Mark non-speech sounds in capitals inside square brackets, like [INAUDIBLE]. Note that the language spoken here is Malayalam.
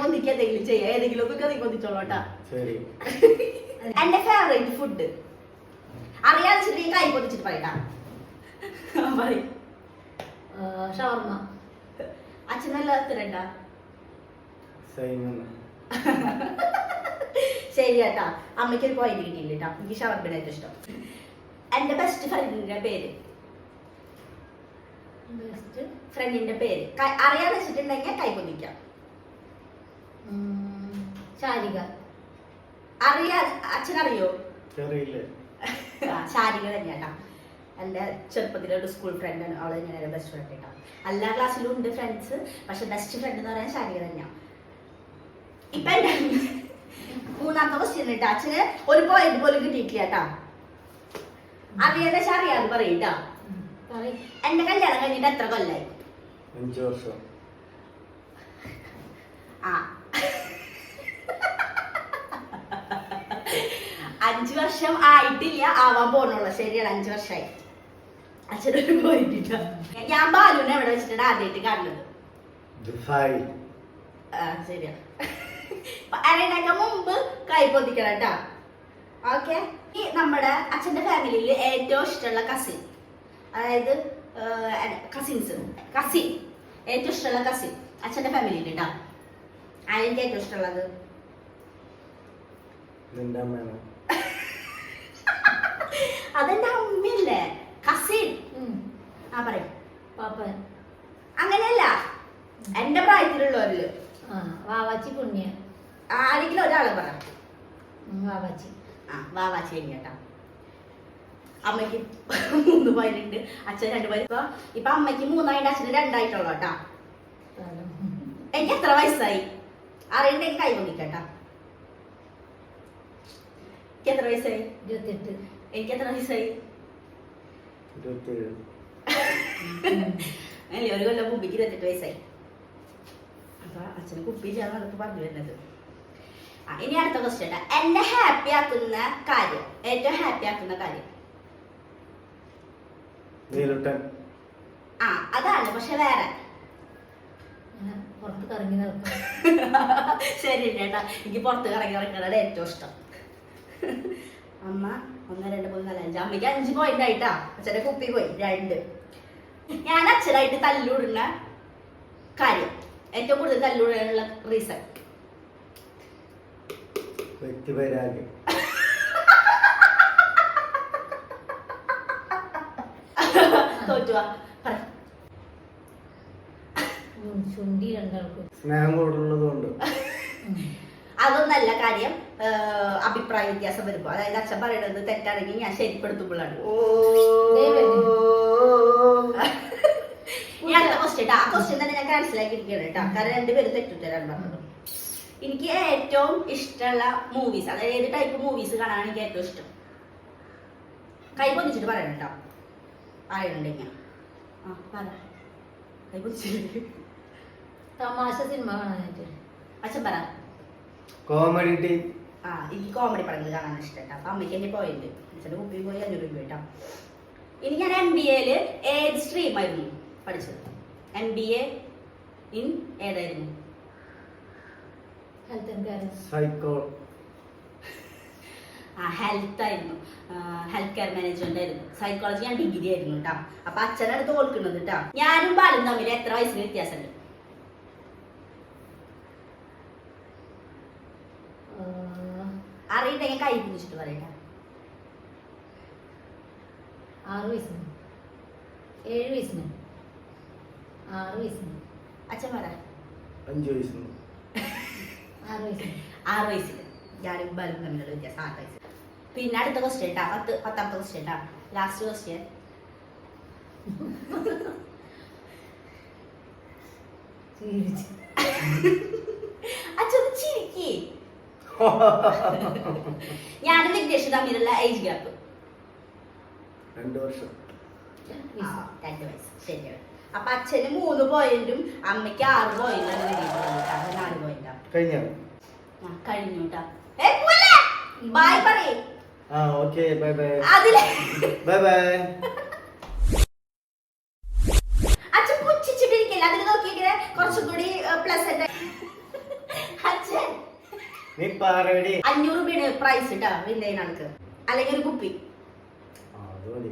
പൊന്തിക്ക് എന്തെങ്കിലും ചെയ്യാം ഏതെങ്കിലും ഒക്കെ ശരി. എന്റെ ഫേവറേറ്റ് ഫുഡ് അറിയാതെ വെച്ചിട്ട് നീ കൈ പൊന്തിച്ചിട്ട് പറയട്ടാ. പറയും. ഷവർമ്മ. അച്ഛൻ നല്ല തിരണ്ട? [LAUGHS] ശരി കേട്ടാ. അമ്മയ്ക്ക് ഒരു പോയിന്റ് കിട്ടിയില്ല കേട്ടോ. എനിക്ക് ഷവർമ്മയുടെ ഏറ്റവും ഇഷ്ടം. എന്റെ ബെസ്റ്റ് ഫ്രണ്ടിന്റെ പേര്? ബെസ്റ്റ് ഫ്രണ്ടിന്റെ പേര്. അറിയാതെ വെച്ചിട്ടുണ്ടെങ്കിൽ കൈ ശാരിക. അറിയാ അച്ഛൻ അറിയോ ചെറിയില്ലേ ആ, ശാരിക തന്നെയാട്ടാ. നല്ല ചെറുപ്പത്തിലെ ഒരു സ്കൂൾ ഫ്രണ്ടാണ് അവൾ ഞാൻ ബെസ്റ്റ് ഫ്രണ്ട് കേട്ടോ എല്ലാ ക്ലാസ്സിലും ഉണ്ട് ഫ്രണ്ട്സ് പക്ഷെ ബെസ്റ്റ് ഫ്രണ്ട് എന്ന് പറയാൻ ശാരിക തന്നെയാണ് ഇപ്പൊ എന്റെ മൂന്നാമത്തെ ക്വസ്റ്റ്യൻ കേട്ടോ അച്ഛന് ഒരു പോയിന്റ് പോലും കിട്ടിയിട്ടില്ല കേട്ടാ അറിയാതെ അറിയാതെ പറയും കേട്ടോ പറയും. എന്റെ കല്യാണം കഴിഞ്ഞിട്ട് എത്ര കൊല്ലായി? അഞ്ചു വർഷം ആ അഞ്ചു വർഷം ആയിട്ടില്ല ആവാൻ പോണുള്ളൂ ശരിയാണ് അഞ്ചു വർഷമായി. അച്ഛനൊരു പോയിട്ടില്ല ഞാൻ ബാലുവിനെ എവിടെ വെച്ചിട്ടാണ് ആദ്യമായിട്ട് കാണുന്നത്? ദുബായ്. ആ ശരിയാ. മുമ്പ് കൈ പൊതിക്കണം കേട്ടാ. ഓക്കെ. ഈ നമ്മുടെ അച്ഛന്റെ ഫാമിലിയിൽ ഏറ്റവും ഇഷ്ടമുള്ള കസിൻ അതായത് കസിൻസ് കസിൻ ഏറ്റവും ഇഷ്ടമുള്ള കസിൻ അച്ഛന്റെ ഫാമിലിയിൽ കേട്ടോ. ആരെനിക്ക് ഏറ്റവും ഇഷ്ടമുള്ളത്? അതെന്റെ അമ്മയല്ലേ കസിൻ. ആ പറയും. പാപ്പ അങ്ങനെയല്ല. എന്റെ പ്രായത്തിലുള്ളവരിൽ. വാവാച്ചി പുണ്യ. ആരെങ്കിലും ഒരാളെ പറ വാവാച്ചി. ആ വാവാച്ചി കേട്ടാ അമ്മയ്ക്ക് മൂന്ന് പേരുണ്ട് അച്ഛൻ രണ്ട് പേര് ഇപ്പൊ ഇപ്പൊ അമ്മയ്ക്ക് മൂന്നായിട്ട് അച്ഛന് രണ്ടായിട്ടുള്ളൂ കേട്ടാ. എനിക്ക് എത്ര വയസ്സായി? അറിയണ്ടെങ്കിൽ കൈ എനിക്ക് എത്ര വയസ്സായി? ഇരുപത്തെട്ട് എനിക്ക് എത്ര വയസ്സായി അല്ലേ ഒരു കൊല്ലം മുമ്പിക്ക് ഇരുപത്തെട്ട് വയസ്സായി അപ്പൊ അച്ഛന് കുപ്പിയിലാണ് അതൊക്കെ പറഞ്ഞു വരുന്നത് ആ ഇനി അടുത്ത ക്വസ്റ്റ്യൻ എന്നെ ഹാപ്പി ആക്കുന്ന കാര്യം ഏറ്റവും ഹാപ്പി ആക്കുന്ന കാര്യം ആ അതാണ് പക്ഷെ വേറെ പുറത്ത് കറങ്ങി നടക്കും ശരി ചേട്ടാ എനിക്ക് പുറത്ത് കറങ്ങി ഇറങ്ങണതാണ് ഏറ്റവും ഇഷ്ടം അമ്മ ഒന്ന് രണ്ട് മൂന്ന് നാല് അഞ്ച്. അമ്മയ്ക്ക് അഞ്ച് പോയിന്റ് ആയിട്ടാ. അച്ഛന്റെ കുപ്പി പോയി. രണ്ട്. ഞാൻ അച്ഛനായിട്ട് തല്ലൂടുന്ന കാര്യം. ഏറ്റവും കൂടുതൽ തല്ലൂടാനുള്ള റീസൺ വ്യക്തിപരാഗ്യം തോറ്റുവാ. പറ. ഉം, ചുണ്ടി രണ്ടാൾക്കും. സ്നേഹം അതൊന്നല്ല കാര്യം. അഭിപ്രായ വ്യത്യാസം വരുമ്പോ. അതായത് അച്ഛൻ പറയുന്നത് തെറ്റാണെങ്കിൽ ഞാൻ ശരിപ്പെടുത്തുമ്പോഴാണ്. ഈ അടുത്ത ക്വസ്റ്റ്യൻ ആ ക്വസ്റ്റ്യൻ തന്നെ ഞാൻ മനസ്സിലാക്കി ഇരിക്കുകയാണ് കേട്ടോ. കാരണം രണ്ടുപേരും തെറ്റുത്തരാണ് പറഞ്ഞത്. എനിക്ക് ഏറ്റവും ഇഷ്ടമുള്ള മൂവീസ് അതായത് ഏത് ടൈപ്പ് മൂവീസ് കാണാനാണ് എനിക്ക് ഏറ്റവും ഇഷ്ടം? കൈ പൊന്നിച്ചിട്ട് പറയണം കേട്ടോ. പറയണുണ്ടെങ്കിൽ ആ പറ. കൈ പൊന്നിച്ചിട്ട് തമാശ സിനിമ കാണാനായിട്ട്. അച്ഛൻ പറ. കോമഡി ആ എനിക്ക് കോമഡി പടങ്ങൾ കാണാൻ ഇഷ്ടം കേട്ടോ അപ്പൊ അമ്മയ്ക്ക് എന്റെ പോയിന്റ് അച്ഛന്റെ കുപ്പി പോയി അഞ്ഞൂറ് രൂപ കേട്ടോ. ഇനി ഞാൻ എം ബി എയിൽ ഏത് സ്ട്രീം ആയിരുന്നു പഠിച്ചത്? എം ബി എ ഇൻ ഏതായിരുന്നു? ഹെൽത്ത് കെയർ സൈക്കോ ആ ഹെൽത്ത് ആയിരുന്നു. ഹെൽത്ത് കെയർ മാനേജ്മെന്റ് ആയിരുന്നു. സൈക്കോളജി ഞാൻ ഡിഗ്രി ആയിരുന്നു കേട്ടോ. അപ്പൊ അച്ഛനാണ് തോൽക്കുന്നത് കേട്ടോ. ഞാനും ബാലും തമ്മിൽ എത്ര വയസ്സിന് വ്യത്യാസമുണ്ട്? അറിയണ്ടെങ്കിൽ കൈ പിടിച്ചിട്ട് പറയട്ടെ. ആറ് വയസ്സിന്. ഏഴ് വയസ്സിന്. ആറ് വയസ്സിന്. അച്ഛൻ പറ. അഞ്ചു വയസ്സിന്. ആറ് വയസ്സിന്. ആറ് വയസ്സിൽ ഞാനും ബലും തമ്മിലുള്ള വ്യത്യാസം ആറ് വയസ്സിൽ പിന്നെ അടുത്ത ക്വസ്റ്റ്യൻ കേട്ടാ പത്ത് പത്താമത്തെ ക്വസ്റ്റ്യൻ കേട്ടാ ലാസ്റ്റ് ക്വസ്റ്റ്യൻ. അച്ഛൻ ഞാനും വിഘ്നേഷ് തമ്മിലുള്ള ഏജ് ഗ്യാപ്പ് രണ്ടു വർഷം. രണ്ട് വയസ്സ്. ശരിയാണ്. അപ്പൊ അച്ഛന് മൂന്ന് പോയിന്റും അമ്മയ്ക്ക് ആറ് പോയിന്റാണ് കിട്ടിയിട്ടുള്ളത് നാല് പോയിന്റാ കഴിഞ്ഞ? ആ, കഴിഞ്ഞു കേട്ടാ. ബൈ പറയേ. ആ ഓക്കെ ബൈ ബൈ അതിലെ ബൈ ബൈ നീ പറയടി. അഞ്ഞൂറ് രൂപയാണ് പ്രൈസ് കേട്ടോ വിന്നയിന് ആൾക്ക് അല്ലെങ്കിൽ ഒരു കുപ്പി. അത് മതി.